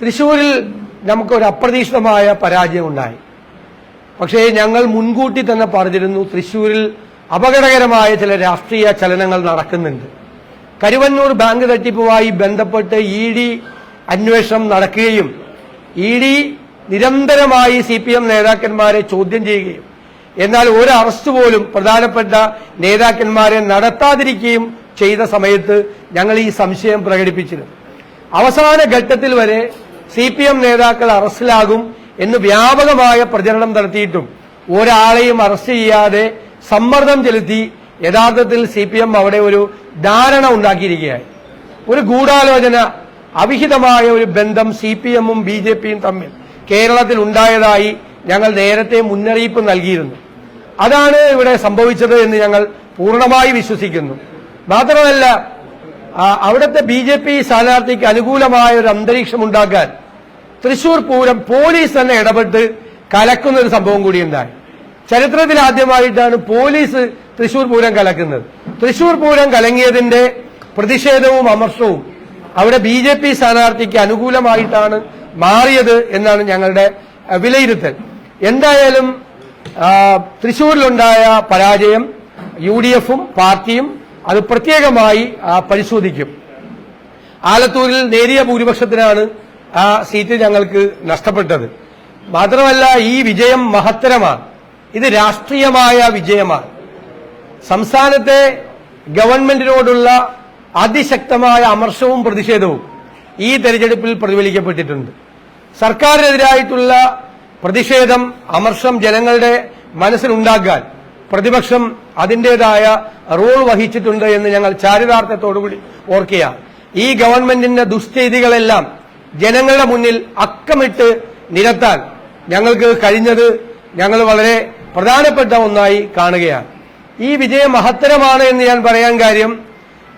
തൃശൂരിൽ നമുക്കൊരു അപ്രതീക്ഷിതമായ പരാജയം ഉണ്ടായി പക്ഷേ ഞങ്ങൾ മുൻകൂട്ടി തന്നെ പറഞ്ഞിരുന്നു തൃശൂരിൽ അപകടകരമായ ചില രാഷ്ട്രീയ ചലനങ്ങൾ നടക്കുന്നുണ്ട്. കരുവന്നൂർ ബാങ്ക് തട്ടിപ്പുമായി ബന്ധപ്പെട്ട് ഇ ഡി അന്വേഷണം നടക്കുകയും ഇ ഡി നിരന്തരമായി സി പി എം നേതാക്കന്മാരെ ചോദ്യം ചെയ്യുകയും എന്നാൽ ഒരു അറസ്റ്റ് പോലും പ്രധാനപ്പെട്ട നേതാക്കന്മാരെ നടത്താതിരിക്കുകയും ചെയ്ത സമയത്ത് ഞങ്ങൾ ഈ സംശയം പ്രകടിപ്പിച്ചിരുന്നു. അവസാന ഘട്ടത്തിൽ വരെ സി പി എം നേതാക്കൾ അറസ്റ്റിലാകും എന്ന് വ്യാപകമായ പ്രചരണം നടത്തിയിട്ടും ഒരാളെയും അറസ്റ്റ് ചെയ്യാതെ സമ്മർദ്ദം ചെലുത്തി യഥാർത്ഥത്തിൽ സി പി എം അവിടെ ഒരു ധാരണ ഉണ്ടാക്കിയിരിക്കുകയായി ഒരു ഗൂഢാലോചന അവിഹിതമായ ഒരു ബന്ധം സി പി എമ്മും ബി ജെ പിയും തമ്മിൽ കേരളത്തിൽ ഉണ്ടായതായി ഞങ്ങൾ നേരത്തെ മുന്നറിയിപ്പ് നൽകിയിരുന്നു. അതാണ് ഇവിടെ സംഭവിച്ചത് എന്ന് ഞങ്ങൾ പൂർണമായി വിശ്വസിക്കുന്നു. മാത്രമല്ല അവിടുത്തെ ബി ജെ പി സ്ഥാനാർത്ഥിക്ക് അനുകൂലമായ ഒരു അന്തരീക്ഷം ഉണ്ടാക്കാൻ തൃശൂർ പൂരം പോലീസ് തന്നെ ഇടപെട്ട് കലക്കുന്ന ഒരു സംഭവം കൂടി ഉണ്ടായി ചരിത്രത്തിൽ ആദ്യമായിട്ടാണ് പോലീസ് തൃശൂർ പൂരം കലക്കുന്നത്. തൃശൂർ പൂരം കലങ്ങിയതിന്റെ പ്രതിഷേധവും അമർഷവും അവിടെ ബി ജെ പി സ്ഥാനാർത്ഥിക്ക് അനുകൂലമായിട്ടാണ് മാറിയത് എന്നാണ് ഞങ്ങളുടെ വിലയിരുത്തൽ. എന്തായാലും തൃശൂരിലുണ്ടായ പരാജയം യു ഡി എഫും പാർട്ടിയും അത് പ്രത്യേകമായി പരിശോധിക്കും. ആലത്തൂരിൽ നേരിയ ഭൂരിപക്ഷത്തിനാണ് ആ സീറ്റ് ഞങ്ങൾക്ക് നഷ്ടപ്പെട്ടത്. മാത്രമല്ല ഈ വിജയം മഹത്തരമാണ്. ഇത് രാഷ്ട്രീയമായ വിജയമാണ്. സംസ്ഥാനത്തെ ഗവൺമെന്റിനോടുള്ള അതിശക്തമായ അമർഷവും പ്രതിഷേധവും ഈ തെരഞ്ഞെടുപ്പിൽ പ്രതിഫലിക്കപ്പെട്ടിട്ടുണ്ട്. സർക്കാരിനെതിരായിട്ടുള്ള പ്രതിഷേധം അമർഷം ജനങ്ങളുടെ മനസ്സിലുണ്ടാക്കാൻ പ്രതിപക്ഷം അതിന്റേതായ റോൾ വഹിച്ചിട്ടുണ്ട് എന്ന് ഞങ്ങൾ ചാരിതാർത്ഥ്യത്തോടുകൂടി ഓർക്കുകയാണ്. ഈ ഗവൺമെന്റിന്റെ ദുസ്ഥിതികളെല്ലാം ജനങ്ങളുടെ മുന്നിൽ അക്കമിട്ട് നിരത്താൻ ഞങ്ങൾക്ക് കഴിഞ്ഞത് ഞങ്ങൾ വളരെ പ്രധാനപ്പെട്ട ഒന്നായി കാണുകയാണ്. ഈ വിജയം മഹത്തരമാണ് എന്ന് ഞാൻ പറയാൻ കാര്യം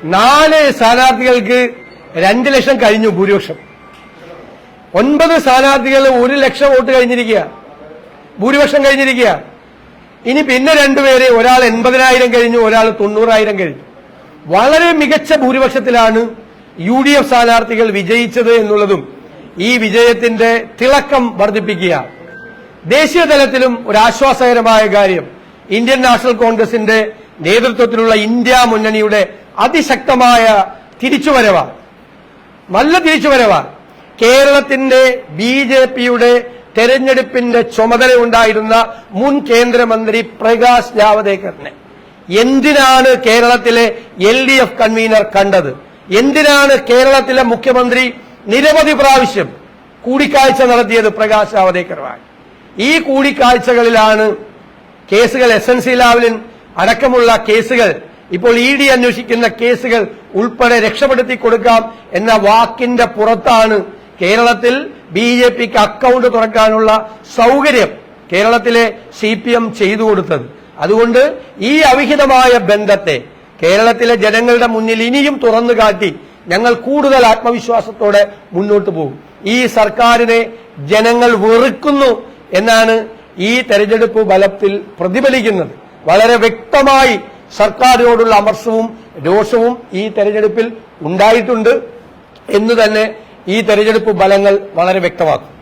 നാല് സ്ഥാനാർത്ഥികൾക്ക് രണ്ട് ലക്ഷം കഴിഞ്ഞു ഭൂരിപക്ഷം. ഒൻപത് സ്ഥാനാർത്ഥികൾ ഒരു ലക്ഷം വോട്ട് കഴിഞ്ഞിരിക്കുക. ഭൂരിപക്ഷം കഴിഞ്ഞിരിക്കുക. ഇനി പിന്നെ രണ്ടുപേര് ഒരാൾ എൺപതിനായിരം കഴിഞ്ഞു ഒരാൾ തൊണ്ണൂറായിരം കഴിഞ്ഞു. വളരെ മികച്ച ഭൂരിപക്ഷത്തിലാണ് യു ഡി എഫ് സ്ഥാനാർത്ഥികൾ വിജയിച്ചത് എന്നുള്ളതും ഈ വിജയത്തിന്റെ തിളക്കം വർദ്ധിപ്പിക്കുക ദേശീയ തലത്തിലും ഒരു ആശ്വാസകരമായ കാര്യം ഇന്ത്യൻ നാഷണൽ കോൺഗ്രസിന്റെ നേതൃത്വത്തിലുള്ള ഇന്ത്യ മുന്നണിയുടെ അതിശക്തമായ തിരിച്ചുവരവാണ്. നല്ല തിരിച്ചുവരവാണ്. കേരളത്തിന്റെ ബി ജെ പിയുടെ തെരഞ്ഞെടുപ്പിന്റെ ചുമതല ഉണ്ടായിരുന്ന മുൻ കേന്ദ്രമന്ത്രി പ്രകാശ് ജാവദേക്കറിനെ. എന്തിനാണ് കേരളത്തിലെ എൽ ഡി എഫ് കൺവീനർ കണ്ടത്? എന്തിനാണ് കേരളത്തിലെ മുഖ്യമന്ത്രി നിരവധി പ്രാവശ്യം കൂടിക്കാഴ്ച നടത്തിയത് പ്രകാശ് ജാവദേക്കറുമായി? ഈ കൂടിക്കാഴ്ചകളിലാണ് കേസുകൾ എസ് എൻ സി ലാവലിൻ അടക്കമുള്ള കേസുകൾ ഇപ്പോൾ ഇ ഡി അന്വേഷിക്കുന്ന കേസുകൾ ഉൾപ്പെടെ രക്ഷപ്പെടുത്തി കൊടുക്കാം എന്ന വാക്കിന്റെ പുറത്താണ് കേരളത്തിൽ ബി ജെ പിക്ക് അക്കൗണ്ട് തുറക്കാനുള്ള സൗകര്യം കേരളത്തിലെ സി പി എം ചെയ്തു കൊടുത്തത്. അതുകൊണ്ട് ഈ അവിഹിതമായ ബന്ധത്തെ കേരളത്തിലെ ജനങ്ങളുടെ മുന്നിൽ ഇനിയും തുറന്നു കാട്ടി ഞങ്ങൾ കൂടുതൽ ആത്മവിശ്വാസത്തോടെ മുന്നോട്ട് പോകും. ഈ സർക്കാരിനെ ജനങ്ങൾ വെറുക്കുന്നു എന്നാണ് ഈ തെരഞ്ഞെടുപ്പ് ഫലത്തിൽ പ്രതിഫലിക്കുന്നത്. വളരെ വ്യക്തമായി സർക്കാരിനോടുള്ള അമർഷവും രോഷവും ഈ തെരഞ്ഞെടുപ്പിൽ ഉണ്ടായിട്ടുണ്ട്. എന്ന് തന്നെ ഈ തെരഞ്ഞെടുപ്പ് ഫലങ്ങൾ വളരെ വ്യക്തമാക്കും.